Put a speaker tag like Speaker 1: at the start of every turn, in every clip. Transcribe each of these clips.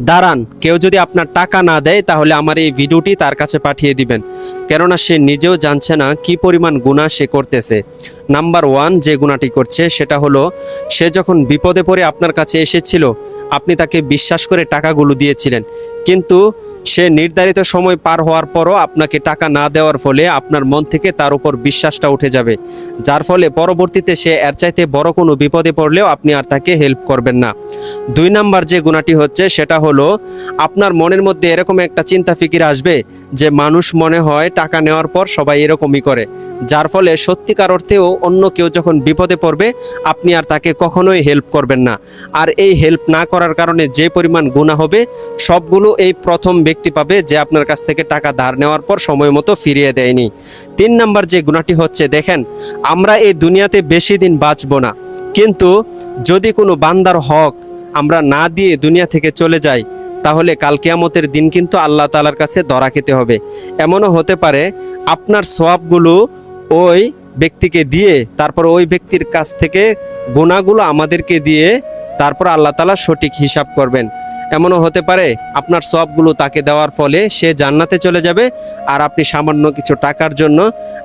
Speaker 1: দাঁড়ান, কেউ যদি আপনার টাকা না দেয়, তাহলে আমার এই ভিডিওটি তার কাছে পাঠিয়ে দিবেন। কেননা সে নিজেও জানছে না কি পরিমাণ গুণা সে করতেছে। নাম্বার ওয়ান যে গুণাটি করছে, সেটা হলো, সে যখন বিপদে পড়ে আপনার কাছে এসেছিল, আপনি তাকে বিশ্বাস করে টাকাগুলো দিয়েছিলেন। কিন্তু সে নির্ধারিত সময় পার হওয়ার পরও আপনাকে টাকা না দেওয়ার ফলে আপনার মন থেকে তার উপর বিশ্বাসটা উঠে যাবে। যার ফলে পরবর্তীতে সে এর চাইতে বড় কোনো বিপদে পড়লেও আপনি আর তাকে হেল্প করবেন না। দুই নাম্বার যে গুণাটি হচ্ছে, সেটা হলো আপনার মনের মধ্যে এরকম একটা চিন্তা ফিকির আসবে যে মানুষ মনে হয় টাকা নেওয়ার পর সবাই এরকমই করে। যার ফলে সত্যিকার অর্থেও অন্য কেউ যখন বিপদে পড়বে, আপনি আর তাকে কখনোই হেল্প করবেন না। আর এই হেল্প না করার কারণে যে পরিমাণ গুণা হবে, সবগুলো এই প্রথম ব্যক্তি পাবে যে আপনার কাছ থেকে টাকা ধার নেওয়ার পর সময় মতো ফিরিয়ে দেয়নি। তিন নাম্বার যে গুণাটি হচ্ছে, দেখেন, আমরা এই দুনিয়াতে বেশি দিন বাঁচবো না। কিন্তু যদি কোনো বান্দার হক আমরা না দিয়ে দুনিয়া থেকে চলে যাই, তাহলে কাল কিয়ামতের দিন কিন্তু আল্লাহ তালার কাছে ধরা খেতে হবে। এমনও হতে পারে, আপনার সোয়াবগুলো ওই ব্যক্তিকে দিয়ে, তারপর ওই ব্যক্তির কাছ থেকে গুণাগুলো আমাদেরকে দিয়ে, তারপর আল্লাহ তালা সঠিক হিসাব করবেন। এমনও হতে পারে আপনার সবগুলো তাকে দেওয়ার ফলে সে জান্নাতে চলে যাবে আর আপনি সামান্য কিছু টাকার জন্য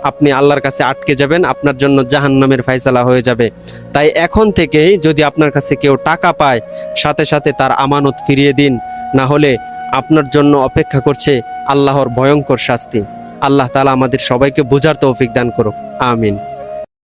Speaker 1: আপনি আল্লাহর কাছে আটকে যাবেন, আপনার জন্য জাহান্নামের ফাইসালা হয়ে যাবে। তাই এখন থেকেই যদি আপনার কাছে কেউ টাকা পায়, সাথে সাথে তার আমানত ফিরিয়ে দিন, না হলে আপনার জন্য অপেক্ষা করছে আল্লাহর ভয়ঙ্কর শাস্তি। আল্লাহ তালা আমাদের সবাইকে বোঝার তৌফিক দান করুক। আমিন।